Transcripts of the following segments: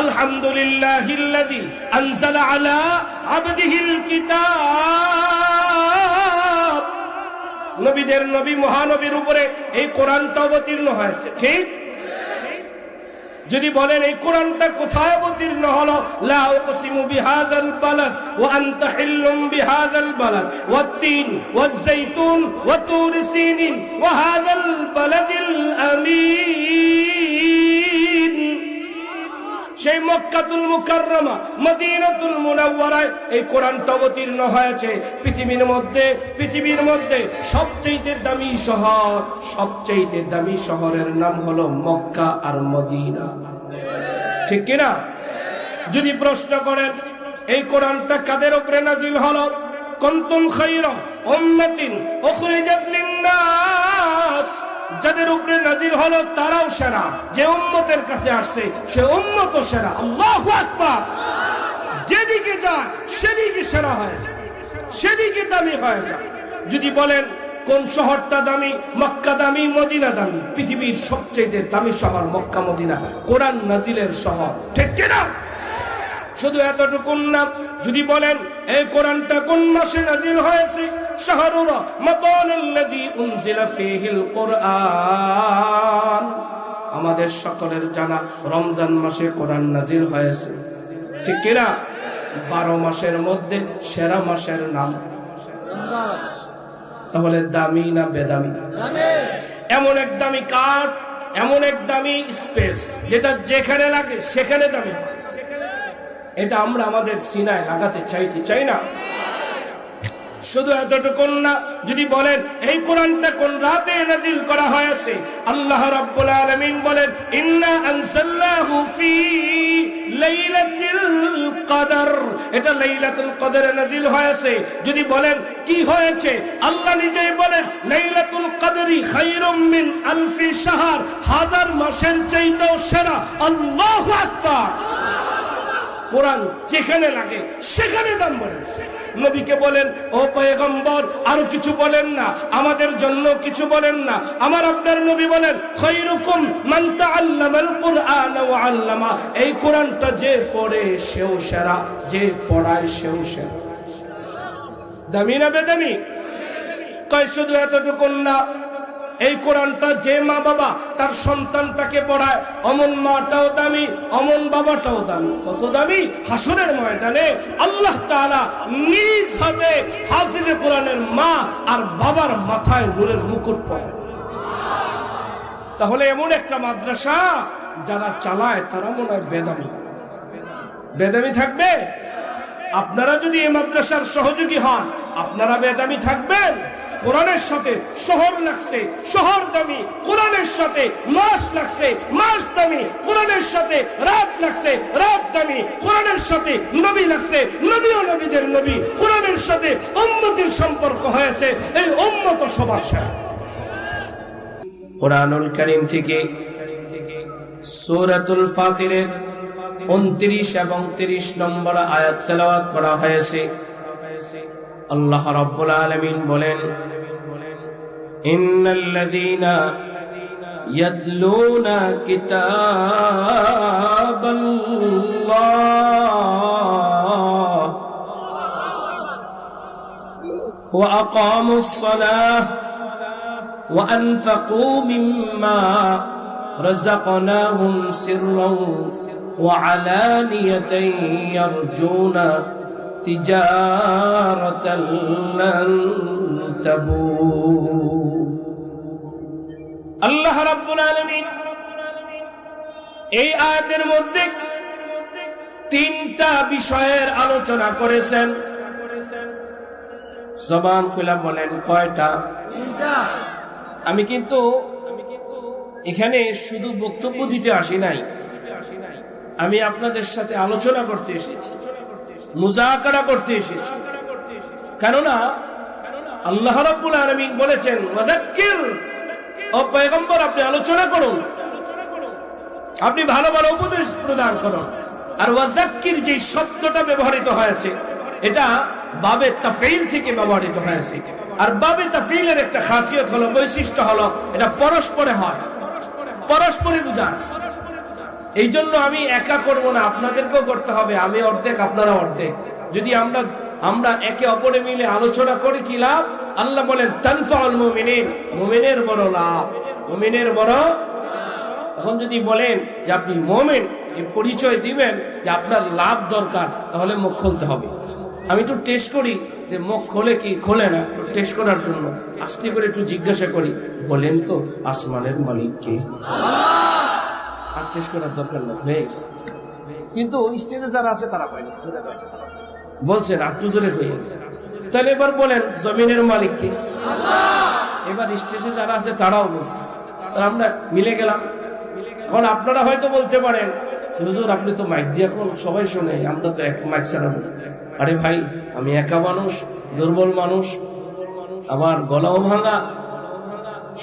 আলহামদুলিল্লাহিল্লাযী আনজালা নবীদের নবী মহানবীর উপরে এই কোরআনটা অবতীর্ণ হয়েছে। ঠিক? যদি বলেন এই কোরআনটা কোথায় অবতীর্ণ হলো? লা উকসিমু বিহাযাল বালাদ ওয়া আনতা হিল্লুম বিহাযাল বালাদ ওয়াত-তিন ওয়াজ-যাইতুন ওয়া তুর সিনিন ওয়া হাযাল বালাদিল আমিন। সেই মক্কাতুল মুকাররমা, মদিনাতুল মুনাওয়ারায় এই কোরআনটা অবতীর্ণ হয়েছে। পৃথিবীর মধ্যে পৃথিবীর মধ্যে সবচেয়ে দামি শহর সবচেয়ে দামি শহরের নাম হলো মক্কা আর মদিনা। ঠিক কিনা? যদি প্রশ্ন করেন, এই কোরআনটা কাদের উপরে নাজিল হলো? কন্তুম খাইরা উম্মাতিন উখরিজাত লিন-নাস। যাদের উপরে নাজিল হলো তারাও সেরা। যে উম্মতের কাছে আসছে, সে উম্মত সেরা। আল্লাহু আকবার। যেদিকে যায়, সেদিকে সেরা হয় সেদিকে দামি হয়ে যায়। যদি বলেন, কোন শহরটা দামি? মক্কা দামি, মদিনা দামি? পৃথিবীর সবচেয়ে দামি শহর মক্কা, মদিনা। কোরআন নাজিলের শহর। ঠিক কিনা? শুধু এতটুকুন না, যদি বলেন, এই কোরআনটা কোন মাসে নাজিল হয়েছে? আমাদের সকলের জানা রমজান মাসে কোরআন নাজিল হয়েছে। ঠিক কিনা? বারো মাসের মধ্যে সেরা মাসের নাম। তাহলে দামি না বেদামি? এমন এক দামি কাঠ, এমন এক দামি স্পেস, যেটা যেখানে লাগে সেখানে দামি। এটা আমরা আমাদের সিনায় লাগাতে চাইতে চাই না? শুধু এতটুকুন না, যদি বলেন, এই কোরআনটা কোন রাতে নাজিল করা হয়েছে? আল্লাহ রাব্বুল আলামিন বলেন, ইন্না আনসাল্লাহু ফি লাইলাতিল কদর। এটা লাইলাতুল কদরে নাজিল হয়েছে। যদি বলেন, কি হয়েছে? আল্লাহ নিজেই বলেন, লাইলাতুল কদরি খায়রুম মিন আলফি শাহর। হাজার মাসের চাইতেও সেরা। আল্লাহু আকবার। কোরআন যেখানে লাগে সেখানে দাম বলেন নবীকে বলেন, ও পয়গম্বর, আরও কিছু বলেন না, আমাদের জন্য কিছু বলেন না। আমার আপনার নবী বলেন, খৈরুকুম মান তাআল্লামাল কুরআন ওয়া আল্লামা। এই কোরআনটা যে পড়ে সেও সেরা, যে পড়ায় সেও সেরা। দামি না বেদামি? কয়, শুধু এতটুকুন না এই কোরআনটা যে মা বাবা তার সন্তানটাকে পড়ায়, অমন মাটাও দামি, অমন বাবাটাও দামি। কত দামি? হাসরের ময়দানে আল্লাহ তাআলা নিজ হাতে হাফিজে কোরআনের মা আর বাবার মাথায় নূরের মুকুট পরে তাহলে এমন একটা মাদ্রাসা যারা চালায়, তারা মনে হয় বেদামি। বেদামি থাকবে? আপনারা যদি এই মাদ্রাসার সহযোগী হন, আপনারা বেদামি থাকবেন? কোরআনের সাথে শহর লাগছে, শহর দামি, কোরআনের সাথে মাস লাগছে, মাস দামি, কোরআনের সাথে রাত লাগছে, রাত দামি, কোরআনের সাথে নবী লাগছে, নবী ও নবীদের নবী, কোরআনের সাথে উম্মতির সম্পর্ক হয়েছে, এই উম্মত সবার সাথে। কোরআনুল করিম থেকে সূরাতুল ফাতিরের উনত্রিশ এবং তিরিশ নম্বর আয়াত তেলাওয়াত করা হয়েছে। আল্লাহ রাব্বুল আলামিন বলেন إن الذين يتلون كتاب الله وأقاموا الصلاة وأنفقوا مما رزقناهم سرا وعلانية يرجون تجارة لن تبور আল্লাহ রাব্বুল আলামিন এই আয়াতের মধ্যে তিনটা বিষয়ের আলোচনা করেছেন। জবান খুলা বলেন কয়টা? আমি কিন্তু এখানে শুধু বক্তব্য দিতে আসি নাই। আমি আপনাদের সাথে আলোচনা করতে এসেছি মুজাকারা করতে এসেছি। কেননা আল্লাহ রাব্বুল আলামিন বলেছেন ওয়াদাক্কির ও পয়গম্বর, আপনি আলোচনা করুন। আপনি ভালো ভালো উপদেশ প্রদান করুন। আর ওয়াজাক্কির যে শব্দটা ব্যবহৃত হয়েছে, এটা বাবে তাফিল থেকে ব্যবহৃত হয়েছে। আর বাবে তাফিলের একটা খাসিয়ত হলো, বৈশিষ্ট্য হলো, এটা পরস্পরে হয়। পরস্পরে বুঝায়। এই জন্য আমি একা করব না, আপনাদেরকেও করতে হবে, আমি অর্ধেক আপনারা অর্ধেক। যদি আমরা আমরা একে অপরে মিলে আলোচনা করি, কি লাভ? আল্লাহ বলেন, তানফাউল মুমিনিন, মুমিনের বড় লাভ। মুমিনের বড় এখন যদি বলেন যে আপনি মোমেন পরিচয় দিবেন যে আপনার লাভ দরকার, তাহলে মুখ খুলতে হবে। আমি তো টেস্ট করি যে মুখ খোলে কি খোলে না টেস্ট করার জন্য। আস্তে করে একটু জিজ্ঞাসা করি, বলেন তো, আসমানের মালিক কে? আর টেস্ট করার দরকার না কিন্তু স্টেজে যারা আছে, তারা পায় বলছেন একটু জোরে তাহলে এবার বলেন, জমিনের মালিক কে? এবার স্টেজে যারা আছে, তারাও বলছে। আমরা মিলে গেলাম। এখন আপনারা হয়তো বলতে পারেন, হুজুর, আপনি তো মাইক দিয়ে এখন সবাই শোনে, আমরা তো এক মাইক ছাড়া বলি। আরে ভাই, আমি একা মানুষ, দুর্বল মানুষ আবার গলাও ভাঙা,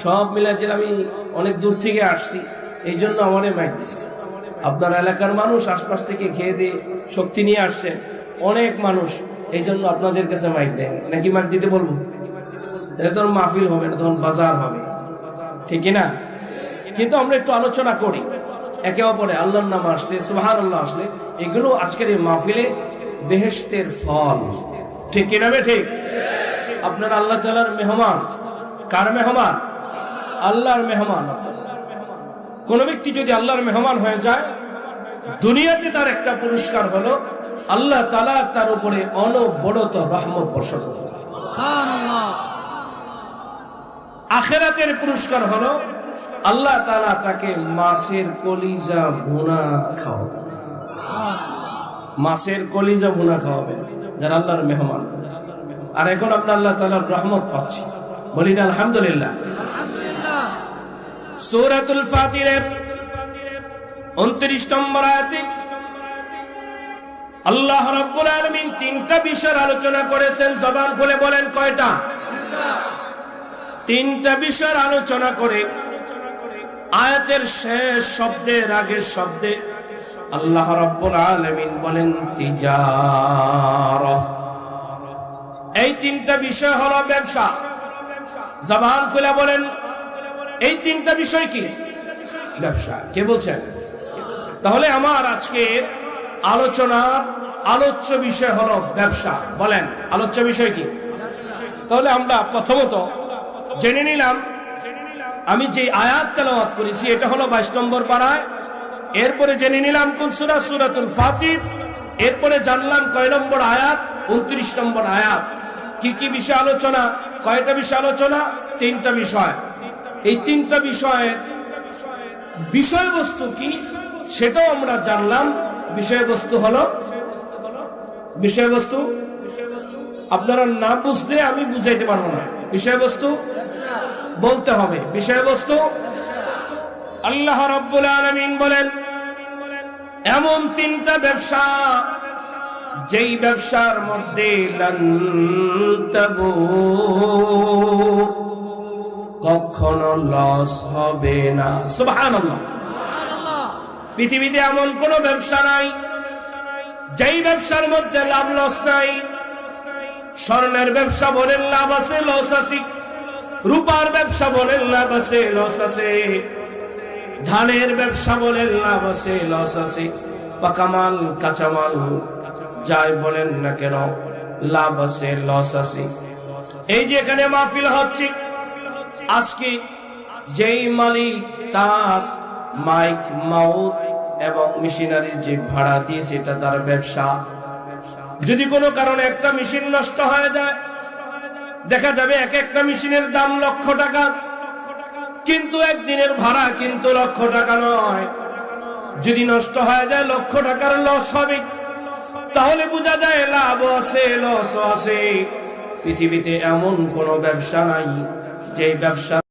সব মিলাচ্ছিল আমি অনেক দূর থেকে আসছি, এই জন্য আমারে মাইক দিচ্ছে। আপনার এলাকার মানুষ আশপাশ থেকে খেয়ে দিয়ে শক্তি নিয়ে আসছে। অনেক মানুষ এই জন্য আপনাদের কাছে মাইক দেয়। নাকি মাইক দিতে বলব? তাহলে তখন মাহফিল হবে না, তখন বাজার হবে। ঠিক না? কিন্তু আমরা একটু আলোচনা করি। একে অপরে আল্লাহর নাম আসলে সুবাহান আল্লাহ আসলে, এগুলো আজকের এই মাহফিলে বেহেশতের ফল। ঠিক কিনা বে ঠিক? আপনার আল্লাহ তালার মেহমান। কার মেহমান? আল্লাহর মেহমান। কোন ব্যক্তি যদি আল্লাহর মেহমান হয়ে যায়, দুনিয়াতে তার একটা পুরস্কার হলো আল্লাহ তালা তার উপরে অনবরত রহমত বর্ষণ আখেরাতের পুরস্কার হলো আল্লাহ তালা তাকে মাছের কলিজা ভুনা খাওয়াবে। মাছের কলিজা ভুনা খাওয়াবে যারা আল্লাহর মেহমান। আর এখন আমরা আল্লাহ তালার রহমত পাচ্ছি। বলি না আলহামদুলিল্লাহ। সূরাতুল ফাতিরের 29 নম্বর আয়াতে আল্লাহ রাব্বুল আলামিন তিনটা বিষয়ের আলোচনা করেছেন, জবান খুলে বলেন কয়টা? তিনটা বিষয়ের আলোচনা করে আয়াতের শেষ শব্দের আগের শব্দে আল্লাহ রাব্বুল আলামিন বলেন এই তিনটা বিষয় হলো ব্যবসা। জবান খুলে বলেন, এই তিনটা বিষয় কি? ব্যবসা। কে বলছেন? তাহলে আমার আজকের আলোচনার আলোচ্য বিষয় হলো ব্যবসা। বলেন, আলোচ্য বিষয় কি? তাহলে আমরা প্রথমত জেনে নিলাম, আমি যে আয়াত তেলাওয়াত করেছি, এটা হলো বাইশ নম্বর পাড়ায়। এরপরে জেনে নিলাম কোন সুরা? সুরাতুল ফাতির। এরপরে জানলাম কয় নম্বর আয়াত? উনত্রিশ নম্বর আয়াত। কি কি বিষয় আলোচনা? কয়টা বিষয় আলোচনা? তিনটা বিষয়। এই তিনটা বিষয়ের বিষয়বস্তু কি? সেটাও আমরা জানলাম। বিষয়বস্তু হলো, বিষয়বস্তু, আপনারা না বুঝলে আমি বুঝাইতে পারব না। বিষয়বস্তু বলতে হবে। বিষয়বস্তু আল্লাহ রব্বুল আলামিন বলেন, এমন তিনটা ব্যবসা, যেই ব্যবসার মধ্যে কখনো লস হবে না। সুবহানাল্লাহ। পৃথিবীতে এমন কোন ব্যবসা নাই, যেই ব্যবসার মধ্যে লাভ লস নাই। স্বর্ণের ব্যবসা বলেন লাভ আছে, লস আছে। রূপার ব্যবসা বলেন লাভ আছে, লস আছে। ধানের ব্যবসা বলেন লাভ আছে, লস আছে। পাকামাল, কাঁচামাল, যাই বলেন না কেন, লাভ আছে, লস আছে। এই যে এখানে মাহফিল হচ্ছে, আজকে যেই মালিক তার মাইক মাউথ এবং মেশিনারি যে ভাড়া দিয়েছে এটা তার ব্যবসা। যদি কোনো কারণে একটা মেশিন নষ্ট হয়ে যায়, দেখা যাবে এক একটা মেশিনের দাম লক্ষ টাকা। কিন্তু একদিনের ভাড়া কিন্তু লক্ষ টাকা নয়। যদি নষ্ট হয়ে যায়, লক্ষ টাকার লস হবে। তাহলে বোঝা যায় লাভ আছে লস আছে। পৃথিবীতে এমন কোন ব্যবসা নাই যে ব্যবসা